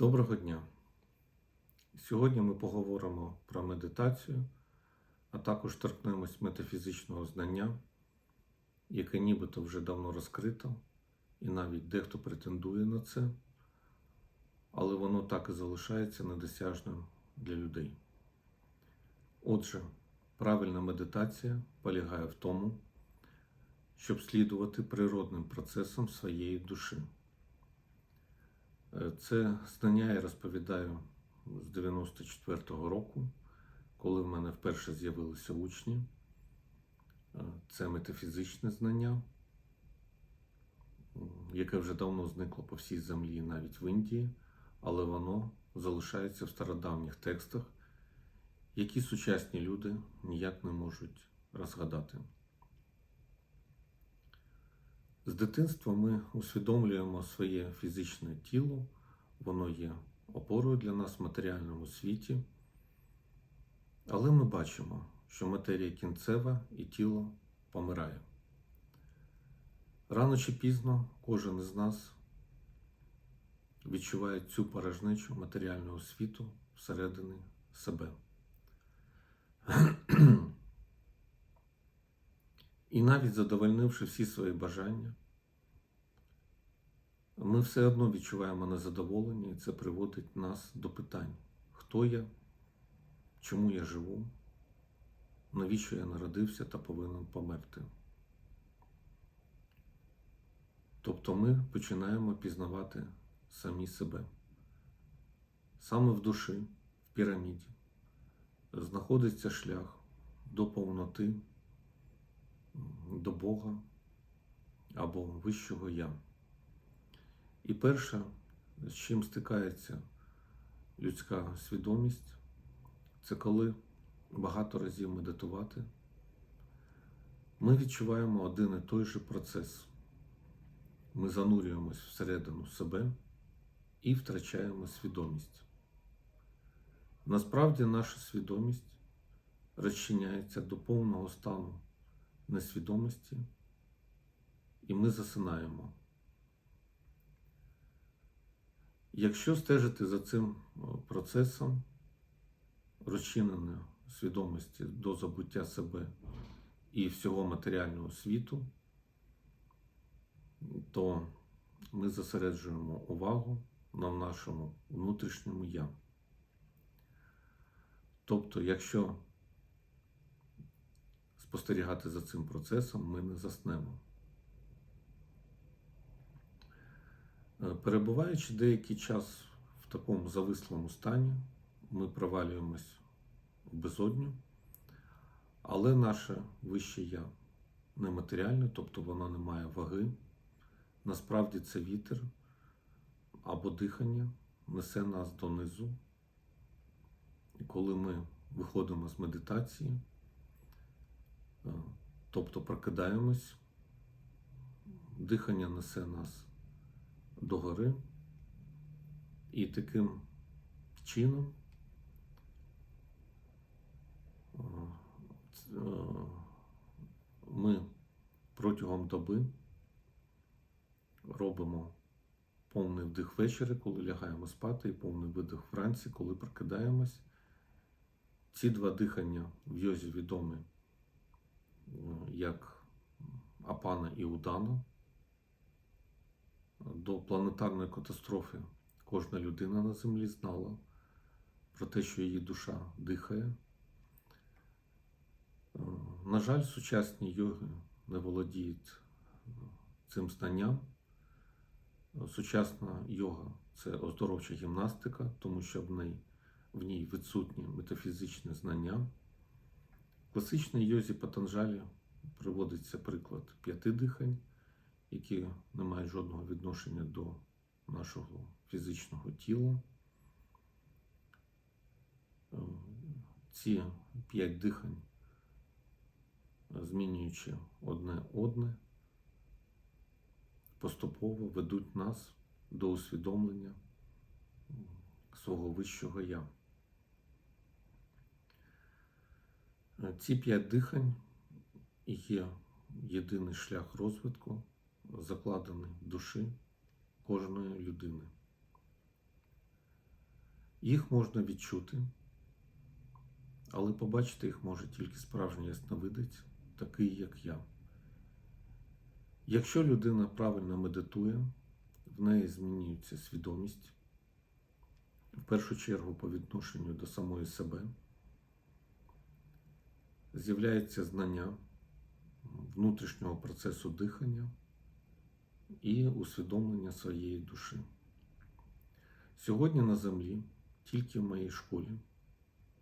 Доброго дня! Сьогодні ми поговоримо про медитацію, а також торкнемось метафізичного знання, яке нібито вже давно розкрито, і навіть дехто претендує на це, але воно так і залишається недосяжним для людей. Отже, правильна медитація полягає в тому, щоб слідувати природним процесам своєї душі. Е, Це знання я розповідаю з 94-го року, коли в мене вперше з'явилися учні. Е, Це метафізичне знання, яке вже давно зникло по всій землі, навіть в Індії, але воно залишається в стародавніх текстах, які сучасні люди ніяк не можуть розгадати. З дитинства ми усвідомлюємо своє фізичне тіло, воно є опорою для нас в матеріальному світі, але ми бачимо, що матерія кінцева і тіло помирає. Рано чи пізно кожен із нас відчуває цю порожнечу матеріального світу всередині себе. І навіть задовольнивши всі свої бажання, ми все одно відчуваємо незадоволення, і це приводить нас до питань: хто я, чому я живу, навіщо я народився та повинен померти. Тобто ми починаємо пізнавати самі себе. Саме в душі, в піраміді, знаходиться шлях до повноти до Бога або Вищого Я. І перше, з чим стикається людська свідомість, це коли багато разів медитувати, ми відчуваємо один і той же процес. Ми занурюємось всередину себе і втрачаємо свідомість. Насправді наша свідомість розчиняється до повного стану несвідомості, і ми засинаємо. Якщо стежити за цим процесом розчиненої свідомості до забуття себе і всього матеріального світу, то ми зосереджуємо увагу на нашому внутрішньому я. Тобто, якщо спостерігати за цим процесом, ми не заснемо. Е, Перебуваючи деякий час в такому завислому стані, ми провалюємось в безодню, але наше вище я нематеріальне, тобто воно не має ваги. Насправді це вітер або дихання несе нас донизу. І коли ми виходимо з медитації, Тобто прокидаємось, дихання несе нас догори, і таким чином ми протягом доби робимо повний вдих ввечері, коли лягаємо спати, і повний видих вранці, коли прокидаємось. Ці два дихання в йозі відомі як Апана і Удана. До планетарної катастрофи кожна людина на землі знала про те, що її душа дихає. На жаль, сучасні йоги не володіють цим знанням. Сучасна йога це оздоровча гімнастика, тому що в ній, в ній відсутні метафізичні знання. В класичній йозі Патанжалі приводиться приклад п'яти дихань, які не мають жодного відношення до нашого фізичного тіла. Ці п'ять дихань, змінюючи одне одне, поступово ведуть нас до усвідомлення свого вищого я. Ці п'ять дихань є єдиний шлях розвитку, закладений в душі кожної людини. Їх можна відчути, але побачити їх може тільки справжній ясновидець, такий як я. Якщо людина правильно медитує, в неї змінюється свідомість, в першу чергу по відношенню до самої себе, з'являється знання внутрішнього процесу дихання і усвідомлення своєї душі. Сьогодні на землі, тільки в моїй школі,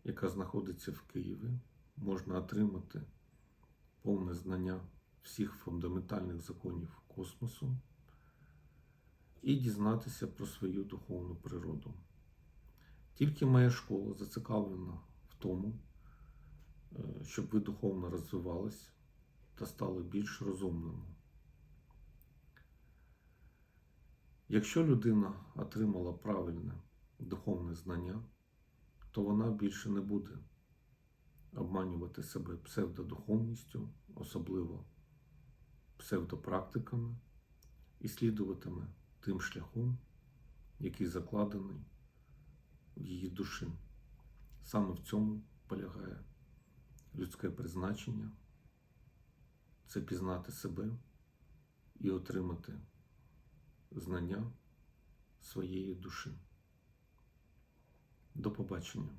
яка знаходиться в Києві, можна отримати повне знання всіх фундаментальних законів космосу і дізнатися про свою духовну природу. Тільки моя школа зацікавлена в тому, щоб ви духовно розвивались та стали більш розумними. Якщо людина отримала правильне духовне знання, то вона більше не буде обманювати себе псевдодуховністю, особливо псевдопрактиками, і слідуватиме тим шляхом, який закладений в її душі. Саме в цьому полягає людське призначення це пізнати себе і отримати знання своєї душі. До побачення.